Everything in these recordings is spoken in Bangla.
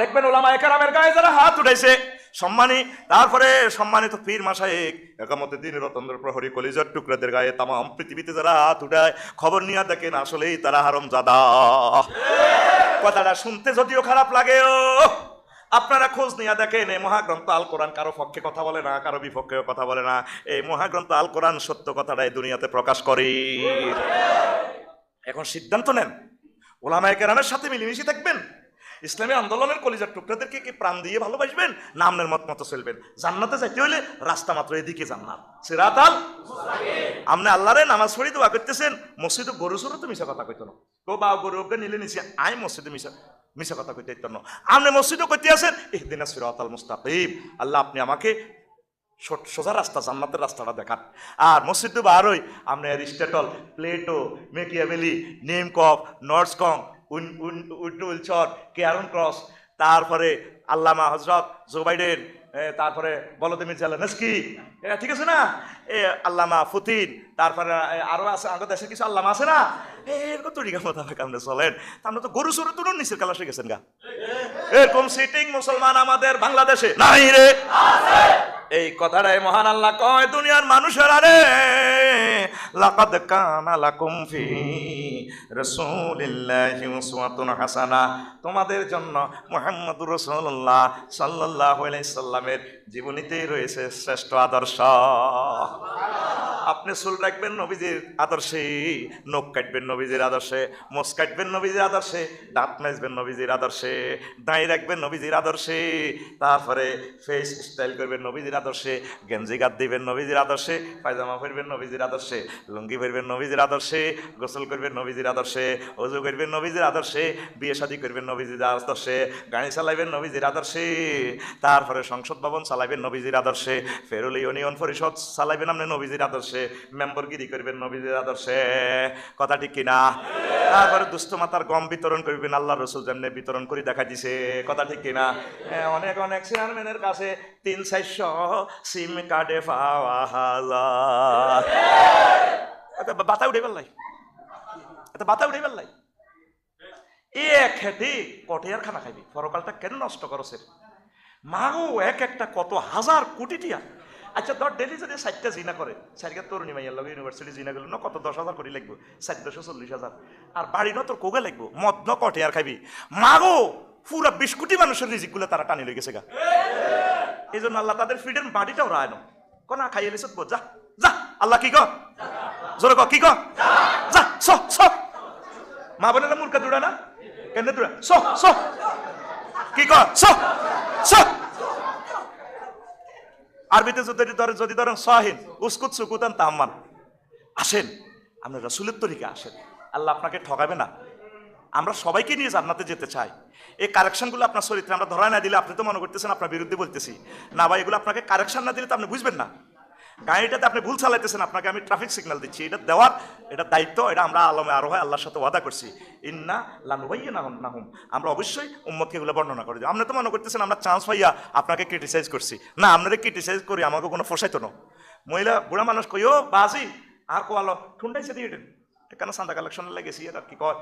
দেখবেন ওলামা একরামের গায়ে যারা হাত উঠাইছে, সম্মানী, তারপরে সম্মানিত পীর মাসায়েক একামতে দিন রতন্দ্র প্রহরী কলিজার টুকরাদের গায়ে তামাম পৃথিবীতে যারা হাত উঠায়, খবর নিয়ে দেখেন আসলেই তারা হারম জাদা কথাটা শুনতে যদিও খারাপ লাগেও আপনারা খোঁজ নিয়ে দেখেন, এই মহাগ্রন্থ আল কোরআন কারও পক্ষে কথা বলে না, কারও বিপক্ষে কথা বলে না। এই মহাগ্রন্থ আল কোরআন সত্য কথাটা এই দুনিয়াতে প্রকাশ করে। এখন সিদ্ধান্ত নেন। ওলামায় কেরামের সাথে মিলেমিশে থাকবেন? ইসলামী আন্দোলনের কলিজার টুকরাদেরকে কি প্রাণ দিয়ে ভালোবাসবেন? না আপনার মত মতো চলবেন। জান্নাতে যাইতে হইলে রাস্তা মাত্র এদিকে জান্নাত। সিরাতাল আপনি আল্লাহরে নামাজ পড়ি দোয়া করতেছেন, মসজিদে গরু সরু তো মিশা কথা কইতো না। তো বা গরু নিলে নিছে, আই মসজিদে মিশা মিশা কথা কইতে ইত্যান্ন আপনি মসজিদও করতে আছেন এদিন সিরাতাল মুস্তাকিব আল্লাহ আপনি আমাকে সোজা রাস্তা, জান্নাতের রাস্তাটা দেখান। আর মসজিদ বারোই আপনি অ্যারিস্টেটল, প্লেটো মেকিয়াভেলি নেমকপ নর্সকং উন উইলচর কেয়ারন ক্রস। তারপরে আল্লামা হজরত জো বাইডেন তারপরে বলদিমির জেলেনস্কি ঠিক আছে না? এ আল্লামা ফুতিন তারপরে এ, আরও আছে আমাদের দেশে কিছু আল্লামা আছে না? এরকম তরিকা মোতাবেক আপনি চলেন। আমরা তো গরু সরু তুলুন নিচের কালা শিখেছেন গা। এরকম সিটিং মুসলমান আমাদের বাংলাদেশে নাই রে। এই কথাটাই মহান আল্লাহ কয়, দুনিয়ার মানুষের আরে, লাকাদ কানা লাকুম ফি রাসূলিল্লাহি উসওয়াতুন হাসানা। তোমাদের জন্য মুহাম্মদুর রাসূলুল্লাহ সাল্লাল্লাহু আলাইহি সাল্লামের জীবনীতেই রয়েছে শ্রেষ্ঠ আদর্শ। আপনি চুল রাখবেন নবীজির আদর্শে নখ কাটবেন নবীজির আদর্শে মোস কাটবেন নবীজির আদর্শে দাঁত মেজবেন নবীজির আদর্শে দাঁড়িয়ে রাখবেন নবীজির আদর্শে তারপরে ফেস স্টাইল করবেন নবীজির আদর্শে গেঞ্জি গাদ দিবেন নবীজির আদর্শে পায়জামা পরবেন নবীজির আদর্শে লুঙ্গি পরবেন নবীজির আদর্শে গোসল করবেন নবীজির আদর্শে অজু করবেন নবীজির আদর্শে বিয়ে শাদী করবেন নবীজির আদর্শে গাড়ি চালাইবেন নবীজির আদর্শে তারপরে সংসদ ভবন চালাইবেন নবীজির আদর্শে ফেরুল ইউনিয়ন পরিষদ চালাইবেন আপনি নবীজির আদর্শে মেম্বরগিরি করবেন নবীজির আদর্শে। কথা ঠিক কিনা? তারপরে দুস্থ মাতার গম বিতরণ করবেন আল্লাহ রসুল যেমনি বিতরণ করে দেখা দিছে। কথা ঠিক কিনা? অনেক অনেক চেয়ারম্যানের কাছে তিন চারশো সিম কার্ডে পাওয়া বাতা উঠে পেলাই এটা বাতা উঠে পেলাই এ খেতে কটিয়ার খানা খাইবি। পরকালটা কেন নষ্ট করছে মাগো, এক একটা কত হাজার কোটি টিয়া। আচ্ছা ধর ডেলি যদি ষাটটা জিনা করে সারিকা তরুণী মাইয়ার লগে ইউনিভার্সিটি জিনা গেল না কত দশ হাজার কোটি লাগবো? ষাট দশশো চল্লিশ হাজার। আর বাড়ি ন তোর কোগে লাগবো? মদ ন কটে আর খাবি। মাগো, পুরা বিশ কোটি মানুষের রিজিকগুলো তারা টানি লই গেছে গা। এই জন্য আল্লাহ তাদের ফ্রিডম বাড়িটাও রায় না কনা খাইয়ে লিসত যা যা। আল্লাহ কি ক? জোরে ক, কি ক? যা, স স। মা বোনেরা মূর্খা দূরা না? কেন দূরা? স স। কি ক স স। আরবিতে যদি ধরেন যদি ধরেন সহিন উস্কুত সুকুতান তাহমান আসেন আপনি রসুলের তরিকা আসেন। আল্লাহ আপনাকে ঠকাবে না। আমরা সবাইকে নিয়ে জান্নাতে যেতে চাই। এই কারেকশনগুলো আপনার চরিত্রে আমরা ধরা না দিলে আপনি তো মনে করতেছেন আপনার বিরুদ্ধে বলতেছি। না ভাই, এগুলো আপনাকে কারেকশন না দিলে তো আপনি বুঝবেন না। গাড়িটাতে আপনি ভুল চালাইতেছেন, আপনাকে আমি ট্রাফিক সিগন্যাল দিচ্ছি। এটা দেওয়ার, এটা দায়িত্ব, এটা আমরা আলমে আরও হয় আল্লাহর সাথে ওয়াদা করছি। ইন্না লানুবাইয়া না হুম আমরা অবশ্যই উম্মতকে এগুলো বর্ণনা করে দিই আপনি তো মনে করতেছেন, আমরা চান্স পাইয়া আপনাকে ক্রিটিসাইজ করছি। না, আপনারা ক্রিটিসাইজ করি, আমাকে কোনো ফসাইতো না। মহিলা, বুড়া মানুষ কই, ও বাসি আর কোয়ালো, ঠুন্ডাইছে দিয়ে হেঁটেন। এখানে সান্দা কালেকশন লেগেছি এটা কি কয়?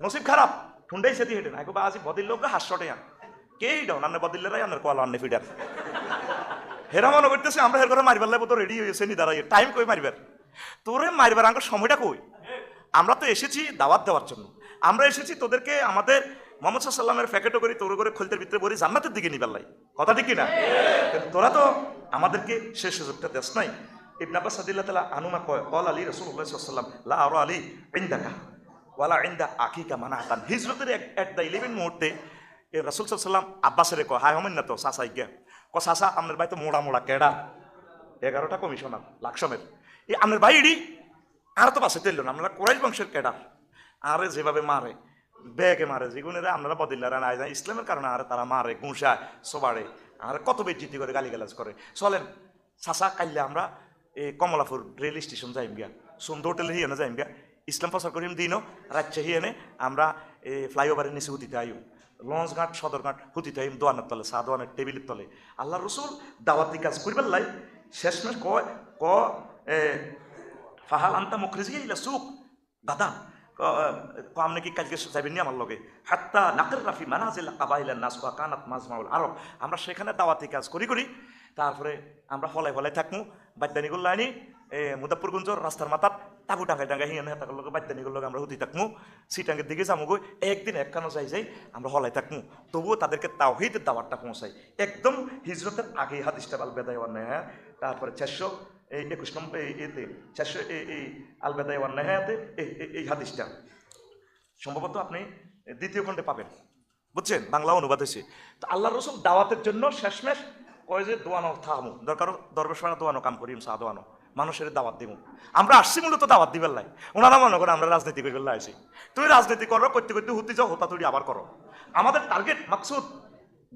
নসিব খারাপ, ঠুন্ডাইছে দিয়ে হেঁটেন। আগে বাসি বদিল লোক হাস্যটে আন। কেই ডাউন আন্নে বদিল্লেরাই আন্নের কোয়ালো আন্নে ফিডার হেরা মনে করতেছে, আমরা হের করে মারিবার লাগবো, তো রেডি হয়েছে নি দাঁড়াই। টাইম কই মারিবার? তোরে মারিবার আঙ্কের সময়টা কই? আমরা তো এসেছি দাওয়াত দেওয়ার জন্য। আমরা এসেছি তোদেরকে আমাদের মোহাম্মদ সাল্লামের প্যাকেটও করি তোর করে খোলতের ভিতরে বলি জান্নাতের দিকে নিবার লাই। কথা ঠিক না তোরা তো আমাদেরকে শেষ সুযোগটা দেশ নাই। ইবন আব্বাস সাদিল্লাহ তালা আনুমা কয় কল আলী রসুল্লাহ সাল্লাম লা আরও আলী ইন্দাকা, ওয়ালা ইন্দা আকিকা মানা হাতান হিজরতের এট দ্য ইলেভেন মুহূর্তে রসুল সাল্লাম আব্বাসের কয় হাই হমেন না তো, সাসাই গিয়া ক সাসা আপনার ভাই তো মোড়া মোড়া, কেডা? এগারোটা কমিশনার, লাকসমের। এই আপনার ভাই ইডি? আর তো বাসে তেল না আমরা কোরাইশ বংশের কেডা? আরে, যেভাবে মারে ব্যাগে মারে যেগুনের আপনারা বদিল্লারা নাই যায়। ইসলামের কারণে আর তারা মারে গুঁসায় সোবাড়ে, আর কত বেজিতি করে, গালিগালাজ করে। চলেন সাসা কাইলে আমরা এই কমলাপুর রেল স্টেশন যাইম গিয়া। সুন্দর হোটেলে হিয়ানে যাইম গিয়া। ইসলাম প্রচার করিম, দিনও রাজ্যে হিয়ানে আমরা এই ফ্লাইওভারের নিচে উঠিতে আইও লঞ্চ সদরঘাট, হুতি আইম দোয়ানের তলে সাহা দোয়ানের টেবিলের তলে। আল্লাহ রসুল দাওয়াতি কাজ করিবার লাই। শেষমেশ ক ক ফাহাল আন্তা মুখরিজি ইলা সুক আপনি কি কালকে যাবেন আমার লগে? হাত্তা নাকের রাফি মানাজিল কাবাইলা নাসবা কানাত মাজমাউল আরব। আমরা সেখানে দাওয়াতি কাজ করি করি তারপরে আমরা ফলাই ফলাই থাকব বাদ্যানিগুলো আনি মুদাপুরগঞ্জর রাস্তার মাথাত তাবু টাঙ্গাই টাঙ্গাই হিয়ান হেতাকর লগে বাদ্যানিগুলো আমরা হুতি থাকব সিটাঙ্গের দিকে গো, একদিন একখানো যাই যাই আমরা হলাই থাকব তবুও তাদেরকে তাওহিদের দাওয়াতটা পৌঁছাই। একদম হিজরতের আগে হাদিসটা আল বেদায় হ্যাঁ? তারপরে চারশো, এই একুশ নম্বর এতে, চারশো এই এই আল বেদায় হ্যাঁতে এই হাদিসটা। সম্ভবত আপনি দ্বিতীয় খণ্ডে পাবেন। বুঝছেন? বাংলা অনুবাদ হয়েছে তো আল্লাহ রসুল দাওয়াতের জন্য শেষমেশ কয় যে দোয়ানো থামু। দরকার দরবেশ দোয়ানো কাম করি চা দোয়ানো। মানুষের দাওয়াত দিব আমরা আসছি মূলত দাওয়াত দিবেন লাই। ওনারা মনে করে আমরা রাজনীতি করে ফেললে আসি তুমি রাজনীতি করো, করতে করতে হুতি যাও, হতা তুই আবার করো। আমাদের টার্গেট মাকসুদ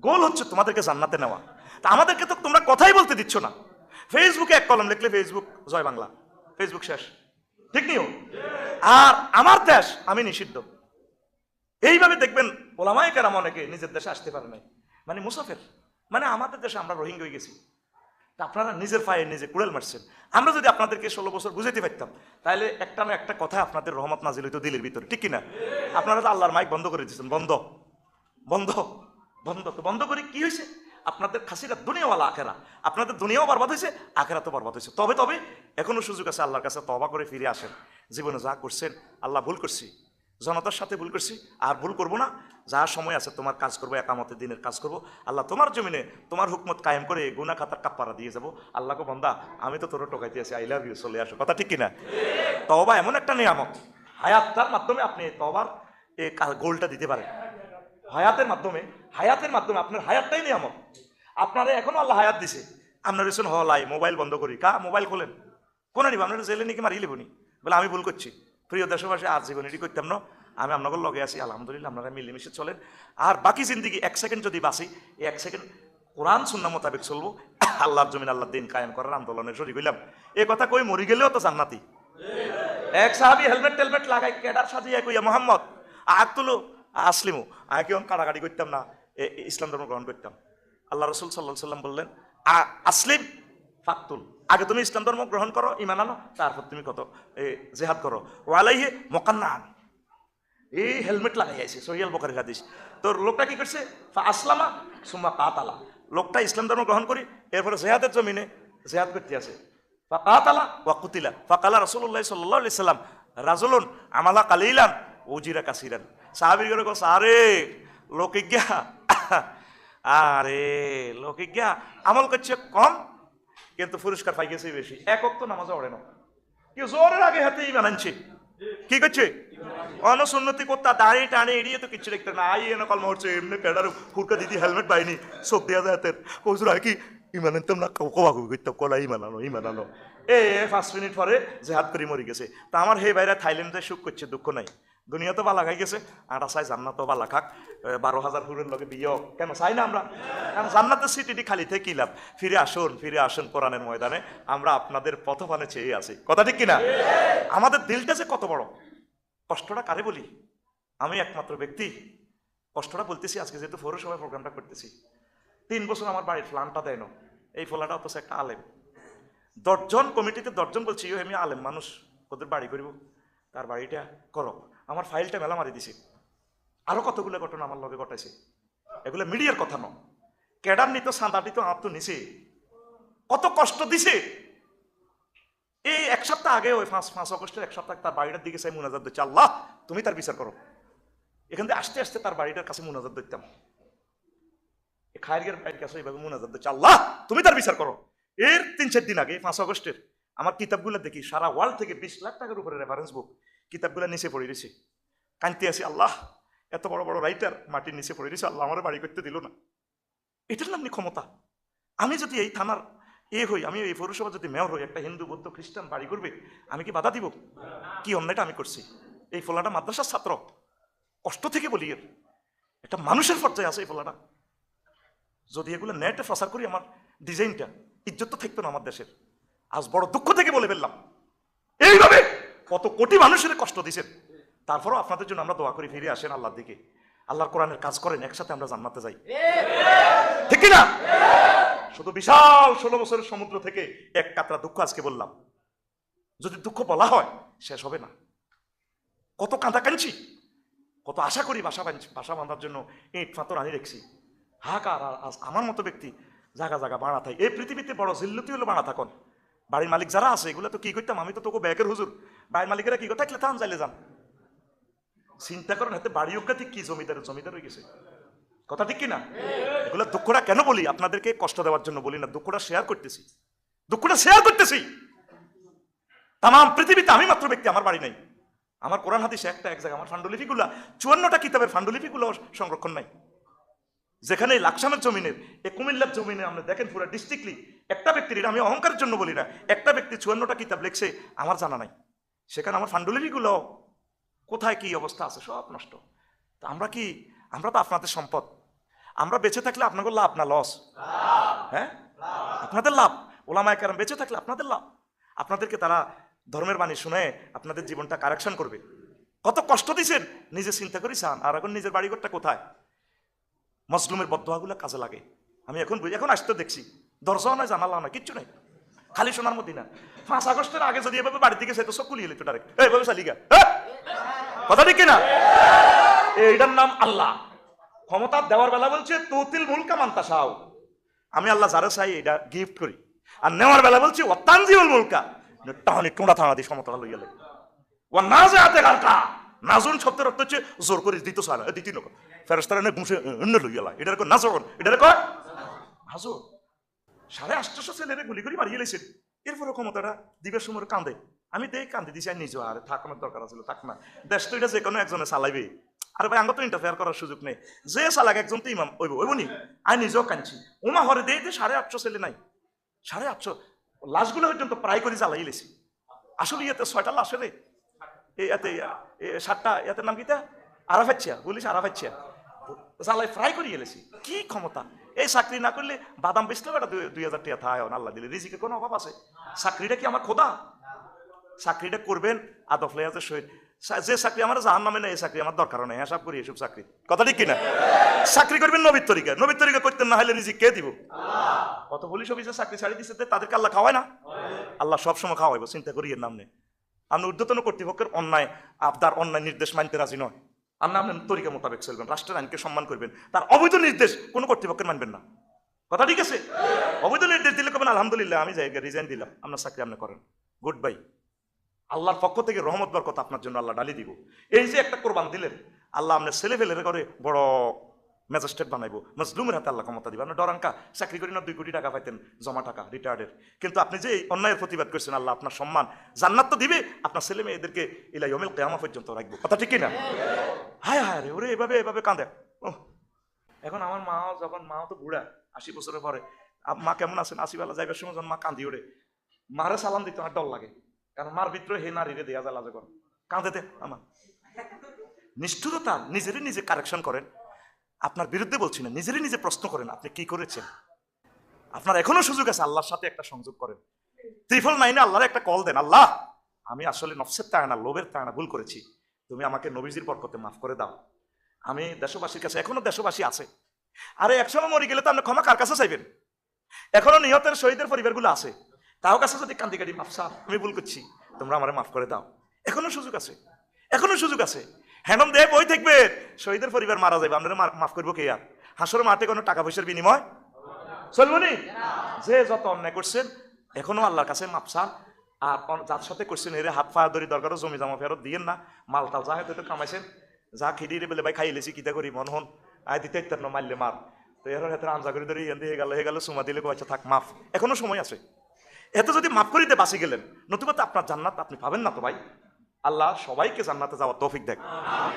গোল হচ্ছে তোমাদেরকে জান্নাতে নেওয়া। তা আমাদেরকে তো তোমরা কথাই বলতে দিচ্ছ না। ফেসবুকে এক কলম লিখলে ফেসবুক জয় বাংলা। ফেসবুক শেষ। ঠিক নিও আর আমার দেশ, আমি নিষিদ্ধ। এইভাবে দেখবেন ওলামাই কেরাম অনেকে নিজের দেশে আসতে পারে নাই। মানে মুসাফের। মানে আমাদের দেশে আমরা রোহিঙ্গা হয়ে গেছি। আপনারা নিজের পায়ে নিজে কুড়েল মারছেন। আমরা যদি আপনাদেরকে ষোলো বছর বুঝাইতে পারতাম, তাহলে একটা না একটা কথা আপনাদের রহমত নাজিল হইতো দিলের ভিতরে, ঠিক কিনা? আপনারা তো আল্লাহর মাইক বন্ধ করে দিয়েছেন, বন্ধ বন্ধ বন্ধ। তো বন্ধ করে কি হয়েছে আপনাদের খাসিরা দুনিয়াওয়ালা, আখেরা। আপনাদের দুনিয়াও বরবাদ হয়েছে আখেরা তো বরবাদ হয়েছে তবে তবে এখনও সুযোগ আছে আল্লাহর কাছে তবা করে ফিরে আসেন। জীবনে যা করছেন, আল্লাহ ভুল করছি। জনতার সাথে ভুল করছি, আর ভুল করব না। যা সময় আছে, তোমার কাজ করব, একামতের দিনের কাজ করব। আল্লাহ তোমার জমিনে তোমার হুকমত কায়েম করে গুনা খাতার কাপ্পারা দিয়ে যাব। আল্লাহকে বন্দা, আমি তো তোর টোকাইতে আছি আই লাভ ইউ চলে আসো। কথা ঠিক কিনা? তবা এমন একটা নিয়ামত। হায়াতটার মাধ্যমে আপনি তবার এই গোলটা দিতে পারেন। হায়াতের মাধ্যমে হায়াতের মাধ্যমে আপনার হায়াতটাই নিয়ামত। আপনারা এখনও আল্লাহ হায়াত দিছে। আপনার রেশন হলাই মোবাইল বন্ধ করি। কা, মোবাইল খোলেন। কোন নিব আপনার জেলে নাকি মারি লিবনি? বলে, আমি ভুল করছি। প্রিয় দেশবাসী, আর জীবন এটি করতাম না। আমি আপনাদের লগে আছি, আলহামদুলিল্লাহ, আপনারা মিলেমিশে চলেন। আর বাকি জিন্দিগি, এক সেকেন্ড যদি বাঁচি এক সেকেন্ড কোরআন সুন্না মোতাবেক চলবো। আল্লাহর জমিন আল্লাহ দিন কায়েম করার আন্দোলনে শরীর হইলাম। এ কথা কই, মরি গেলেও তো জান্নাতি। এক সাহাবি হেলমেট টেলমেট লাগাই কেডার সাজিয়ে কইয়া, মোহাম্মদ আগ তুলো, আসলিমু। আগে কেমন কাড়াকাড়ি করতাম না? ইসলাম ধর্ম গ্রহণ করতাম। আল্লাহ রসুল সাল্লাহ সাল্লাম বললেন আসলিম, ফাকতুল। আগে তুমি ইসলাম ধর্ম গ্রহণ করো ইমান আনো, তারপর তুমি কত জেহাদ করো। ওয়ালাইহে মকান্না এই হেলমেট লাগাই আছে সহিয়াল বকারের হাদিস। তোর লোকটা কি করছে? আসলামা সুম্মা কাতালা। লোকটা ইসলাম ধর্ম গ্রহণ করি, এরপরে জেহাদের জমিনে জেহাদ করতে আছে ফা কাতালা ওয়া কুতিলা। ফাকালা রাসূলুল্লাহ সাল্লাল্লাহু আলাইহি সাল্লাম, রাজুলুন আমালা কালিলান ওজিরা কাসিরান। সাহাবী করে কস আরে, লোকে গিয়া আরে, লোকে গিয়া আমল করছে কম কিন্তু পুরস্কার পাই গেছে বেশি। এক অক্ত নামাজ পড়ে না। কি জোরের আগে হাতে ইমান আনছে। কি করছে? অনসুন্নতি করতা দাঁড়িয়ে টানে এড়িয়ে তো কিচ্ছু দেখতে না। আই এনে কলমা হচ্ছে এমনি পেডার ফুরকা দিদি হেলমেট পাইনি চোখ দেওয়া যায় হাতের। কৌসুর আর কি? ইমান আনতাম না কবা করতাম কলা ইমান আনো ইমান আনো। এ পাঁচ মিনিট পরে হাত করে মরে গেছে। তা আমার হে বাইরে থাইল্যান্ডে সুখ করছে, দুঃখ নাই। দুনিয়া তো বালা খাই গেছে। আর চাই জান্নাত বালা খাক। বারো হাজার ফুরের লগে বিয়ে কেন চাই না আমরা? কারণ জান্নাতের সিটিটি খালি থেকে লাভ? ফিরে আসুন ফিরে আসুন কোরআনের ময়দানে। আমরা আপনাদের পথপানে চেয়ে আছি। কথা ঠিক কিনা? আমাদের দিলটা যে কত বড়? কষ্টটা কারে বলি? আমি একমাত্র ব্যক্তি। কষ্টটা বলতেছি, আজকে যেহেতু পৌরসভায় প্রোগ্রামটা করতেছি। তিন বছর আমার বাড়ির প্ল্যানটা দেয় না। এই ফোলাটা অথচ একটা আলেম। দশজন কমিটিতে দশজন বলছি আমি আলেম মানুষ ওদের বাড়ি করব? তার বাড়িটা করো। আমার ফাইলটা মেলা মারি দিছে। আরও কতগুলো ঘটনা আমার লগে ঘটাইছে। এগুলো মিডিয়ার কথা ন ক্যাডার নিত সাঁতাটি তো আপ তো নিছে। কত কষ্ট দিছে। এই এক সপ্তাহ আগে, ওই পাঁচ পাঁচ অগস্টের এক সপ্তাহ তার বাড়িটার দিকে চাই মুনাজাত দিচ্ছে। আল্লাহ, তুমি তার বিচার করো। এখান থেকে আসতে আসতে তার বাড়িটার কাছে মুনাজাত দিতাম। খায়ের বাড়ির কাছে এইভাবে মুনাজাত দিচ্ছে। আল্লাহ, তুমি তার বিচার করো। এর তিন চার দিন আগে, পাঁচ অগস্টের আমার কিতাবগুলো দেখি, সারা ওয়ার্ল্ড থেকে বিশ লাখ টাকার উপরে রেফারেন্স বুক কিতাবগুলো নিচে পড়ে রয়েছে কানতে আছি, আল্লাহ, এত বড় বড় রাইটার মাটির নিচে পড়ে রয়েছে আল্লাহ আমার বাড়ি করতে দিল না। এটার নাম ক্ষমতা আমি যদি এই থানার এ হই, আমি এই পৌরসভা যদি মেয়র হই, একটা হিন্দু, বৌদ্ধ, খ্রিস্টান বাড়ি করবে, আমি কি বাধা দিব? কি অন্যায়টা আমি করছি? এই ফোলাটা মাদ্রাসার ছাত্র। কষ্ট থেকে বলি এর। একটা মানুষের পর্যায়ে আছে এই ফোলাটা। যদি এগুলো নেটে প্রচার করি, আমার ডিজাইনটা ইজ্জত তো থাকতো না আমার দেশের। আজ বড় দুঃখ থেকে বলে ফেললাম। এইভাবে কত কোটি মানুষের কষ্ট দিছেন। তারপরও আপনাদের জন্য আমরা দোয়া করি, ফিরে আসেন আল্লাহর দিকে। আল্লাহর কোরআনের কাজ করেন, একসাথে আমরা জান্নাতে যাই। ঠিক না শুধু বিশাল ষোলো বছরের সমুদ্র থেকে এক কাতরা দুঃখ আজকে বললাম। যদি দুঃখ বলা হয়, শেষ হবে না। কত কাঁদা কাঁদছি। কত আশা করি বাসা বাঁধছি বাসা বাঁধার জন্য ইট ফাতর আনি রেখছি। হাহাকার, আর আমার মতো ব্যক্তি জায়গা জায়গা বাড়া থাকে এই পৃথিবীতে বড় জিল্লতি হলো বাড়া থাকুন বাড়ির মালিক যারা আছে, এগুলো তো কি করতাম? আমি তো তোকে ব্যাগের হুজুর। বাড়ির মালিকেরা কি করতে থাকলে থাম চাইলে যান। চিন্তা করেন হাতে বাড়ি ঠিক কি? জমিদার জমিদার হয়ে গেছে। কথা ঠিক কিনা? এগুলো দুঃখটা কেন বলি? আপনাদেরকে কষ্ট দেওয়ার জন্য বলি না। দুঃখটা শেয়ার করতেছি। দুঃখটা শেয়ার করতেছি। তাম পৃথিবীতে আমি মাত্র ব্যক্তি, আমার বাড়ি নাই। আমার কোরআন হাদিস একটা, এক জায়গায় আমার ফান্ডুলিপিগুলা, চুয়ান্নটা কিতাবের ফান্ডুলিপিগুলো সংরক্ষণ নাই। যেখানে লাকসামের জমিনের, এ কুমিল্লার জমিনে আমরা দেখেন পুরো ডিস্ট্রিক্টলি একটা ব্যক্তির, এটা আমি অহংকারের জন্য বলি না, একটা ব্যক্তি চুয়ান্নটা কিতাব লিখছে, আমার জানা নাই। সেখানে আমার ফান্ডুলিপিগুলো, কোথায় কি অবস্থা আছে, সব নষ্ট। তা আমরা কি, আমরা তো আপনাদের সম্পদ। আমরা বেঁচে থাকলে আপনাদের লাভ না লস? হ্যাঁ? আপনাদের লাভ। ওলামায় কারণ বেঁচে থাকলে আপনাদের লাভ। আপনাদেরকে তারা ধর্মের বাণী শুনে আপনাদের জীবনটা কারেকশন করবে। কত কষ্ট দিছেন, নিজে চিন্তা করি চান আর এখন নিজের বাড়িঘরটা কোথায়? মজলুমের বদোয়াগুলো কাজে লাগে। আমি এখন বুঝি এখন আসতে দেখছি। দরজাও নাই, জানালাও না কিচ্ছু নাই। খালি সোনার মধ্যে না পাঁচ আগস্টের আগে যদি এভাবে বাড়ি থেকে সেটা সব কুলিয়ে ডাইরেক্ট এইভাবে হ্যাঁ? কথা ঠিক কিনা? এইটার নাম আল্লাহ। ক্ষমতা দেওয়ার বেলা বলছে, তুতিল মুলকা মান্তা সাও আমি আল্লাহ যারা চাই এটা গিফট করি। আর নেওয়ার বেলা বলছি অত্যাঞ্জিবল মুলকা। টানি টোঁড়া থানা দিয়ে সমতলা লইয়া লাগে ও না যে হাতে নাজুন শব্দের অর্থ হচ্ছে জোর করে দিত সালা দিতি নক ফেরস্তারা নে ঘুষে অন্য লইয়া লাগে এটার কো নাজর এটার কয় হাজর সাড়ে আটশোশো ছেলেরে গুলি করে মারিয়ে লেছেন এরপরে ক্ষমতাটা দিবের সময় কান্দে। আমি দেই কান্দে দিছি, আর নিজেও, আর থাকানোর দরকার আছিল, থাক না। দেশ তো এটা যে কোনো একজনে চালাইবে। আর ভাই আমরা তো ইন্টারফেয়ার করার সুযোগ নেই। যে চালাক একজন তো ইমাম, ওইব ওইব নি? আমি নিজেও কাঁদছি। ওমা হরে দেই দে সাড়ে আটশো ছেলে নাই। সাড়ে আটশো, লাশগুলো পর্যন্ত প্রায় করে জ্বালাই লেছি। আসলে ইয়েতে ছয়টা লাশ রে। এতে সাতটা এতের নাম কিতা আরাফাচ্ছিয়া বলিস আরাফাচ্ছিয়া জ্বালাই ফ্রাই করে এলেছি কি ক্ষমতা? এই চাকরি না করলে বাদাম বেচলে বেটা দুই- হাজার টাকা থায়, আল্লাহ দিলে। রিজিকে কোনো অভাব আছে? চাকরিটা কি আমার খোদা? চাকরিটা করবেন আদফ লেয়াজের সহিত যে চাকরি আমার জাহান নামে নেই, এই চাকরি আমার দরকার নেই। হিসাব করি এসব চাকরি। কথা ঠিক কিনা? চাকরি করবেন নবীর তরিকা। নবীর তরিকা করতেন না হলে রিজিক কে দিব? কত পুলিশ অফিসে চাকরি ছাড়ি দিচ্ছে তাদেরকে আল্লাহ খাওয়ায় না? আল্লাহ সবসময় খাওয়াইব, চিন্তা করি এর নাম নেই। আপনি ঊর্ধ্বতন কর্তৃপক্ষের অন্যায় আবদার অন্যায় নির্দেশ মানতে রাজি নয়। আপনি আপনার তরিকা মোতাবেক চলবেন, রাষ্ট্রের আইনকে সম্মান করবেন। তার অবৈধ নির্দেশ কোনো কর্তৃপক্ষের মানবেন না। কথা ঠিক আছে? অবৈধ নির্দেশ দিলে কবেন, আলহামদুলিল্লাহ, আমি যাই রিজাইন দিলাম, আপনার চাকরি আপনি করেন। গুড বাই আল্লাহর পক্ষ থেকে রহমত, বরকত আপনার জন্য আল্লাহ ডালি দিব। এই যে একটা কোরবান দিলেন, আল্লাহ আপনার ছেলে ফেলে করে বড় ম্যাজিস্ট্রেট বানাইবো। মজলুমের হাতে আল্লাহ ক্ষমতা দিবে। আপনার ডরাঙ্কা চাকরি করি না দুই কোটি টাকা পাইতেন জমা টাকা রিটায়ার্ডের কিন্তু আপনি যে অন্যায়ের প্রতিবাদ করছেন আল্লাহ আপনার সম্মান জান্নাত তো দিবে আপনার ছেলে মেয়েদেরকে ইলাই অমিল কেয়ামা পর্যন্ত রাখব। কথা ঠিক না হায় হায় রে ওরে এভাবে এভাবে কাঁদে। ওহ, এখন আমার মা যখন মাও তো বুড়া আশি বছরের পরে। মা কেমন আছেন? আশি বেলা যাইবার সময় যখন মা কান্দি ওরে মারে সালাম দিতে আমার ডর লাগে। কারণ মার ভিতরে হে নারীরে দেয়া যায় লাজে কর কাঁদে দে আমার। নিষ্ঠুরতা নিজেরই নিজে কারেকশন করেন। আপনার বিরুদ্ধে বলছি না, নিজেরই নিজে প্রশ্ন করেন, আপনি কি করেছেন? আপনার এখনও সুযোগ আছে, আল্লাহর সাথে একটা সংযোগ করেন। ত্রিফল নাইনে আল্লাহর একটা কল দেন, আল্লাহ, আমি আসলে নফসের তায়না লোভের তায়না ভুল করেছি। তুমি আমাকে নবীজির বরকতে মাফ করে দাও। আমি দেশবাসীর কাছে, এখনও দেশবাসী আছে। আরে, একসময় মরে গেলে তো আপনি ক্ষমা কার কাছে চাইবেন? এখনও নিহতের শহীদের পরিবারগুলো আছে। তাও কাছে যদি কান্দি কাটি মাফসা আমি ভুল করছি, তোমরা আমার মাফ করে দাও। এখনও সুযোগ আছে, এখনও সুযোগ আছে। হ্যানম দেহ বই থাকবে শহীদের পরিবার মারা যাবে মা- মাফ করব কে আর? হাসর মাঠে কোনো টাকা পয়সার বিনিময়? চলবো নি যে যত অন্যায় করছেন, এখনও আল্লাহর কাছে মাপসা আর যার সাথে করছেন, এর হাত পা ধরি দরকারও জমি জমা ফেরত দিয়েন না, মাল টাল যা হয়তো কামাইছেন। যা খিদি বলে, ভাই খাইলেছি কিতা করি, মন হন? আয়, দিতে না, মারলে মার। তো এর হাতে আঞ্জা করে ধরে এন দিয়ে গেল, হয়ে গেল, সুমা দিলে কয়েছে থাক, মাফ। এখনও সময় আছে। এত যদি মাফ করিতে বাঁচি গেলেন, নতুবা তো আপনার জান্নাত আপনি পাবেন না তো ভাই। আল্লাহ সবাইকে জান্নাতে যাওয়ার তৌফিক দেখ।